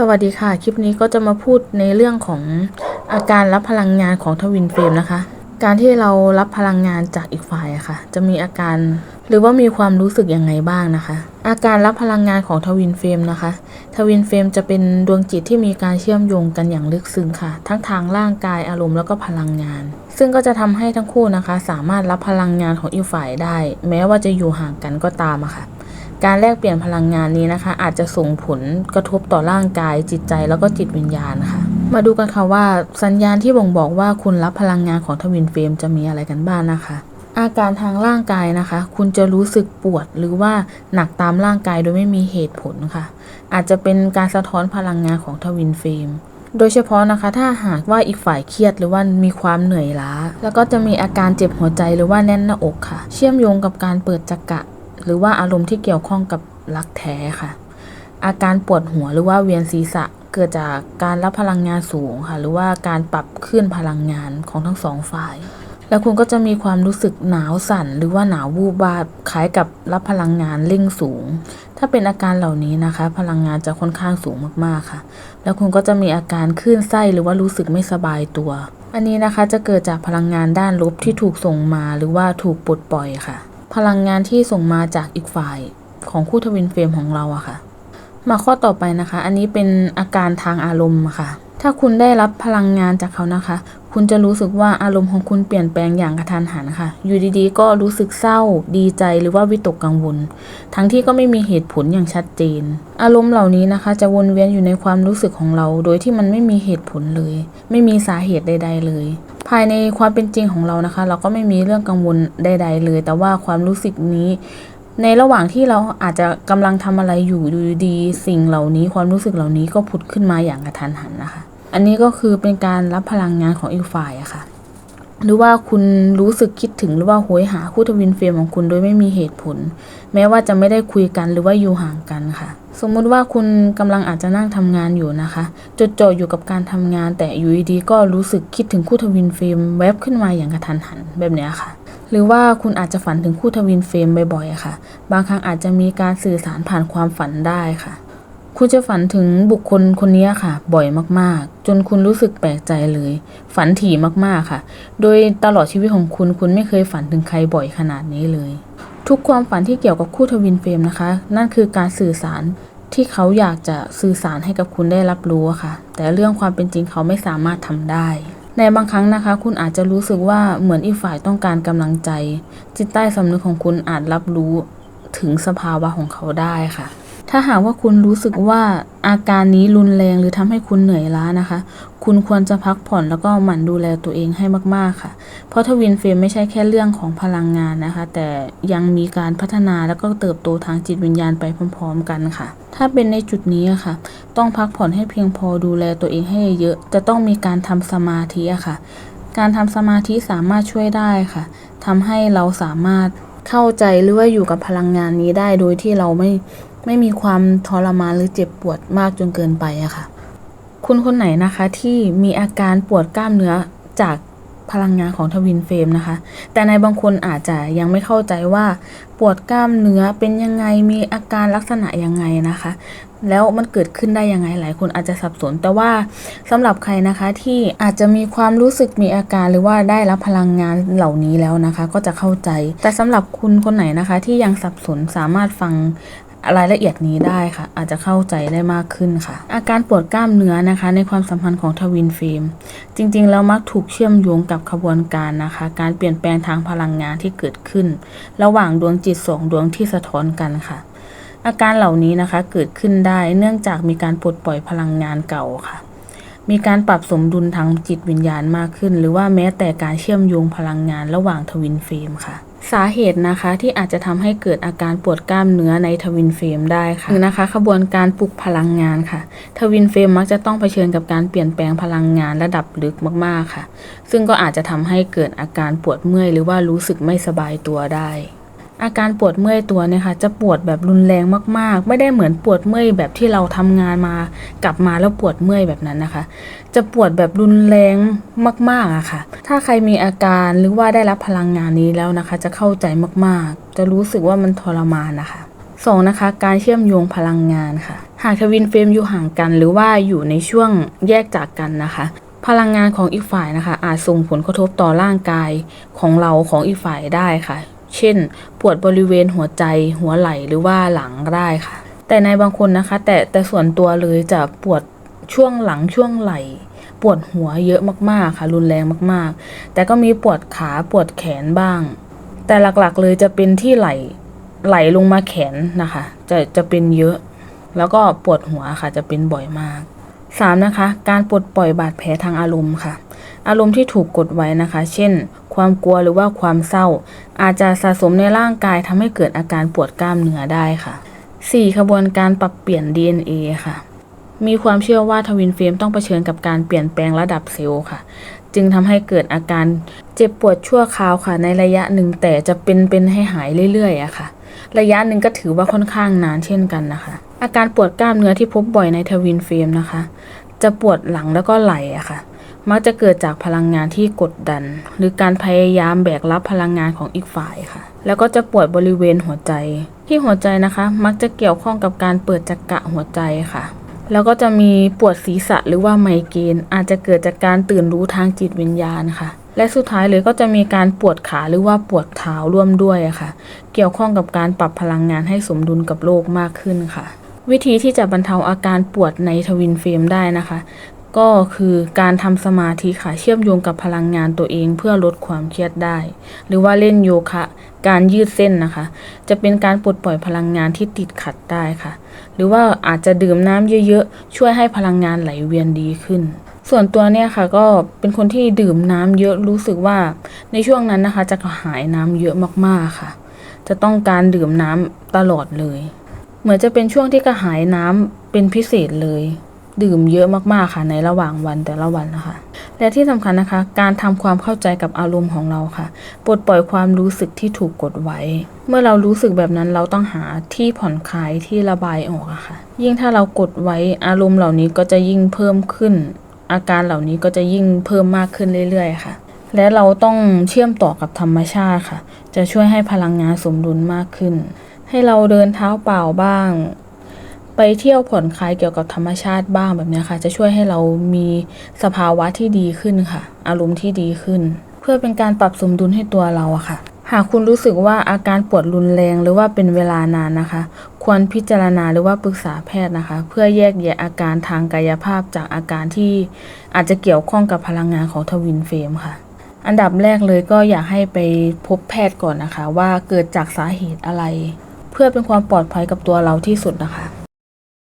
สวัสดีค่ะ คลิปนี้ก็จะมาพูดในเรื่องของอาการรับพลังงานของทวินเฟรมนะคะ การที่เรารับพลังงานจากอีกฝ่ายอะค่ะ จะมีอาการหรือว่ามีความรู้สึกยังไงบ้างนะคะ อาการรับพลังงานของทวินเฟรมนะคะ ทวินเฟรมจะเป็นดวงจิตที่มีการเชื่อมโยงกันอย่างลึกซึ้งค่ะ ทั้งทางร่างกายอารมณ์แล้วก็พลังงาน ซึ่งก็จะทำให้ทั้งคู่นะคะ สามารถรับพลังงานของอีกฝ่ายได้ แม้ว่าจะอยู่ห่างกันก็ตามอะค่ะ การแลกเปลี่ยนพลังงานนี้นะคะ อาจจะส่งผลกระทบต่อร่างกายจิตใจแล้วก็จิตวิญญาณค่ะ มาดูกันค่ะว่าสัญญาณที่บ่งบอกว่าคุณรับพลังงานของทวินเฟรมจะมีอะไรกันบ้างนะคะ อาการทางร่างกายนะคะ คุณจะรู้สึกปวดหรือว่าหนักตามร่างกายโดยไม่มีเหตุผลค่ะ อาจจะเป็นการสะท้อนพลังงานของทวินเฟรมโดยเฉพาะนะคะถ้าหากว่าอีกฝ่ายเครียดหรือว่ามีความเหนื่อยล้า แล้วก็จะมีอาการเจ็บหัวใจหรือว่าแน่นหน้าอกค่ะ เชื่อมโยงกับการเปิดจักระ หรือว่าอารมณ์ที่เกี่ยวข้องกับรักแท้ค่ะ อาการปวดหัวหรือว่าเวียนศีรษะเกิดจากการรับพลังงานสูงค่ะ หรือว่าการปรับขึ้นพลังงานของทั้งสองฝ่าย แล้วคุณก็จะมีความรู้สึกหนาวสั่น หรือว่าหนาววูบวาบคล้ายกับรับพลังงานเร่งสูง ถ้าเป็นอาการเหล่านี้นะคะ พลังงานจะค่อนข้างสูงมากๆค่ะ แล้วคุณก็จะมีอาการคลื่นไส้หรือว่ารู้สึกไม่สบายตัว อันนี้นะคะจะเกิดจากพลังงานด้านลบที่ถูกส่งมาหรือว่าถูกปลดปล่อยค่ะ พลังงานที่ส่งมาจากอีกฝ่ายของคู่ทวินเฟรมของเราอะค่ะ มาข้อต่อไปนะคะ อันนี้เป็นอาการทางอารมณ์ค่ะ ถ้าคุณได้รับพลังงานจากเขานะคะ คุณจะรู้สึกว่าอารมณ์ของคุณเปลี่ยนแปลงอย่างกระทันหันค่ะ อยู่ดีๆ ก็รู้สึกเศร้า ดีใจหรือว่าวิตกกังวล ทั้งที่ก็ไม่มีเหตุผลอย่างชัดเจน อารมณ์เหล่านี้นะคะ จะวนเวียนอยู่ในความรู้สึกของเรา โดยที่มันไม่มีเหตุผลเลย ไม่มีสาเหตุใด ๆ เลย ภายในความเป็นจริงของเรานะคะ เราก็ไม่มีเรื่องกังวลใด ๆ เลย แต่ว่าความรู้สึกนี้ในระหว่างที่เราอาจจะกำลังทำอะไรอยู่ดูดี สิ่งเหล่านี้ความรู้สึกเหล่านี้ก็ผุดขึ้นมาอย่างกระทันหันนะคะ อันนี้ก็คือเป็นการรับพลังงานของอีกฝ่ายอะค่ะ หรือว่าคุณรู้สึกคิดถึงหรือว่าโหยหาคู่ทวินเฟรมของคุณโดยไม่มีเหตุผล แม้ว่าจะไม่ได้คุยกันหรือว่าอยู่ห่างกันค่ะสมมุติว่าคุณกำลังอาจจะนั่งทำงานอยู่นะคะ จดจ่ออยู่กับการทำงาน แต่อยู่ดีๆก็รู้สึกคิดถึงคู่ทวินเฟรมแวบขึ้นมาอย่างกระทันหันแบบนี้ค่ะ หรือว่าคุณอาจจะฝันถึงคู่ทวินเฟรมบ่อยๆค่ะ บางครั้งอาจจะมีการสื่อสารผ่านความฝันได้ค่ะ คุณจะฝันถึงบุคคลคนนี้ค่ะ บ่อยมากๆ จนคุณรู้สึกแปลกใจเลย ฝันถี่มากๆค่ะ โดยตลอดชีวิตของคุณคุณไม่เคยฝันถึงใครบ่อยขนาดนี้เลย ทุกความฝันที่เกี่ยวกับคู่ทวินเฟรมนะคะ นั่นคือการสื่อสารที่เขาอยากจะสื่อสารให้กับคุณได้รับรู้ค่ะ แต่เรื่องความเป็นจริงเขาไม่สามารถทำได้ ในบางครั้งนะคะ คุณอาจจะรู้สึกว่าเหมือนอีกฝ่ายต้องการกำลังใจ จิตใต้สำนึกของคุณอาจรับรู้ถึงสภาวะของเขาได้ค่ะ ถ้าหากว่าคุณรู้สึกว่าอาการนี้รุนแรงหรือทำให้คุณเหนื่อยล้านะคะ คุณควรจะพักผ่อนแล้วก็หมั่นดูแลตัวเองให้มาก ๆค่ะ เพราะทวินเฟรมไม่ใช่แค่เรื่องของพลังงานนะคะ แต่ยังมีการพัฒนาแล้วก็เติบโตทางจิตวิญญาณไปพร้อม ๆ กันค่ะ ถ้าเป็นในจุดนี้อะค่ะ ต้องพักผ่อนให้เพียงพอดูแลตัวเองให้เยอะ จะต้องมีการทำสมาธิอะค่ะ การทำสมาธิสามารถช่วยได้ค่ะทำให้เราสามารถเข้าใจหรือว่าอยู่กับพลังงานนี้ได้โดยที่เราไม่ ไม่มีความทรมานหรือเจ็บปวดมากจนเกินไปอะค่ะ คุณคนไหนนะคะที่มีอาการปวดกล้ามเนื้อจากพลังงานของทวินเฟรมนะคะ แต่ในบางคนอาจจะยังไม่เข้าใจว่าปวดกล้ามเนื้อเป็นยังไง มีอาการลักษณะยังไงนะคะ แล้วมันเกิดขึ้นได้ยังไงหลายคนอาจจะสับสน แต่ว่าสำหรับใครนะคะที่อาจจะมีความรู้สึกมีอาการหรือว่าได้รับพลังงานเหล่านี้แล้วนะคะ ก็จะเข้าใจ แต่สำหรับคุณคนไหนนะคะที่ยังสับสนสามารถฟัง รายละเอียดนี้ได้ค่ะ อาจจะเข้าใจได้มากขึ้นค่ะ อาการปวดกล้ามเนื้อนะคะ ในความสัมพันธ์ของทวินเฟรมจริงๆ แล้วมักถูกเชื่อมโยงกับขบวนการนะคะ การเปลี่ยนแปลงทางพลังงานที่เกิดขึ้น ระหว่างดวงจิตสองดวงที่สะท้อนกันค่ะ อาการเหล่านี้นะคะเกิดขึ้นได้เนื่องจากมีการปลดปล่อยพลังงานเก่าค่ะ มีการปรับสมดุลทางจิตวิญญาณมากขึ้น หรือว่าแม้แต่การเชื่อมโยงพลังงานระหว่างทวินเฟรมค่ะ สาเหตุนะคะที่อาจจะทำให้เกิดอาการปวดกล้ามเนื้อในทวินเฟรมได้ค่ะคือนะคะขบวนการปลุกพลังงานค่ะ ทวินเฟรมมักจะต้องเผชิญกับการเปลี่ยนแปลงพลังงานระดับลึกมากๆค่ะ ซึ่งก็อาจจะทำให้เกิดอาการปวดเมื่อย หรือว่ารู้สึกไม่สบายตัวได้ อาการปวดเมื่อยตัวเนี่ยค่ะจะปวดแบบรุนแรงมาก ๆ ไม่ได้เหมือนปวดเมื่อยแบบที่เราทำงานมากลับมาแล้วปวดเมื่อยแบบนั้นนะคะ จะปวดแบบรุนแรงมากๆอะค่ะ ถ้าใครมีอาการหรือว่าได้รับพลังงานนี้แล้วนะคะ จะเข้าใจมากๆ จะรู้สึกว่ามันทรมานนะคะสองนะคะการเชื่อมโยงพลังงานค่ะ หากทวินเฟรมอยู่ห่างกันหรือว่าอยู่ในช่วงแยกจากกันนะคะพลังงานของอีกฝ่ายนะคะ อาจส่งผลกระทบต่อร่างกายของเราของอีกฝ่ายได้ค่ะ เช่น ปวดบริเวณหัวใจ หัวไหล่หรือว่าหลังได้ค่ะ แต่ในบางคนนะคะ แต่แต่ส่วนตัวเลยจะปวดช่วงหลังช่วงไหล่ ปวดหัวเยอะมากๆค่ะ รุนแรงมากๆ แต่ก็มีปวดขาปวดแขนบ้าง แต่หลักๆเลยจะเป็นที่ไหล่ไหลลงมาแขนนะคะ จะจะเป็นเยอะ แล้วก็ปวดหัวค่ะจะเป็นบ่อยมาก 3. นะคะ การปลดปล่อยบาดแผลทางอารมณ์ค่ะ อารมณ์ที่ถูกกดไว้นะคะ เช่น ความกลัวหรือว่าความเศร้า อาจจะสะสมในร่างกายทำให้เกิดอาการปวดกล้ามเนื้อได้ค่ะ 4. ขบวนการปรับเปลี่ยน DNA ค่ะ มีความเชื่อว่าทวินเฟรมต้องเผชิญกับการเปลี่ยนแปลงระดับเซลล์ค่ะ จึงทำให้เกิดอาการเจ็บปวดชั่วคราวค่ะ ในระยะหนึ่งแต่จะเป็นเป็นให้หายเรื่อยๆอะค่ะ ระยะหนึ่งก็ถือว่าค่อนข้างนานเช่นกันนะคะ อาการปวดกล้ามเนื้อที่พบบ่อยในทวินเฟรมนะคะ จะปวดหลังแล้วก็ไหล่อะค่ะ มักจะเกิดจากพลังงานที่กดดัน หรือการพยายามแบกรับพลังงานของอีกฝ่ายค่ะ แล้วก็จะปวดบริเวณหัวใจ ที่หัวใจนะคะ มักจะเกี่ยวข้องกับการเปิดจักระหัวใจค่ะ แล้วก็จะมีปวดศีรษะหรือว่าไมเกรนอาจจะเกิดจากการตื่นรู้ทางจิตวิญญาณค่ะและสุดท้ายเลยก็จะมีการปวดขาหรือว่าปวดเท้าร่วมด้วยอะค่ะ เกี่ยวข้องกับการปรับพลังงานให้สมดุลกับโลกมากขึ้นค่ะ วิธีที่จะบรรเทาอาการปวดในทวินเฟรมได้นะคะ ก็คือการทำสมาธิค่ะเชื่อมโยงกับพลังงานตัวเองเพื่อลดความเครียดได้ หรือว่าเล่นโยคะ การยืดเส้นนะคะ จะเป็นการปลดปล่อยพลังงานที่ติดขัดได้ค่ะ หรือว่าอาจจะดื่มน้ำเยอะๆ ช่วยให้พลังงานไหลเวียนดีขึ้นส่วนตัวเนี่ยค่ะก็เป็นคนที่ดื่มน้ำเยอะรู้สึกว่าในช่วงนั้นนะคะ จะหายน้ำเยอะมากๆค่ะ จะต้องการดื่มน้ำตลอดเลย มือนจะเป็นช่วงที่กระหายน้ำเป็นพิเศษเลย ดื่มเยอะมากๆค่ะในระหว่างวันแต่ละวันนะคะ และที่สำคัญนะคะ การทำความเข้าใจกับอารมณ์ของเราค่ะ ปลดปล่อยความรู้สึกที่ถูกกดไว้ เมื่อเรารู้สึกแบบนั้นเราต้องหาที่ผ่อนคลายที่ระบายออกอะค่ะ ยิ่งถ้าเรากดไว้อารมณ์เหล่านี้ก็จะยิ่งเพิ่มขึ้น อาการเหล่านี้ก็จะยิ่งเพิ่มมากขึ้นเรื่อยๆค่ะและเราต้องเชื่อมต่อกับธรรมชาติค่ะ จะช่วยให้พลังงานสมดุลมากขึ้น ให้เราเดินเท้าเปล่าบ้าง ไปเที่ยวผ่อนคลายเกี่ยวกับธรรมชาติบ้างแบบนี้ค่ะ จะช่วยให้เรามีสภาวะที่ดีขึ้นค่ะ อารมณ์ที่ดีขึ้น เพื่อเป็นการปรับสมดุลให้ตัวเราอะค่ะ หากคุณรู้สึกว่าอาการปวดรุนแรงหรือว่าเป็นเวลานานนะคะ ควรพิจารณาหรือว่าปรึกษาแพทย์นะคะ เพื่อแยกแยะอาการทางกายภาพจากอาการที่อาจจะเกี่ยวข้องกับพลังงานของทวินเฟรมค่ะอันดับแรกเลยก็อยากให้ไปพบแพทย์ก่อนนะคะ ว่าเกิดจากสาเหตุอะไร พื่อเป็นความปลอดภัยกับตัวเราที่สุดนะคะ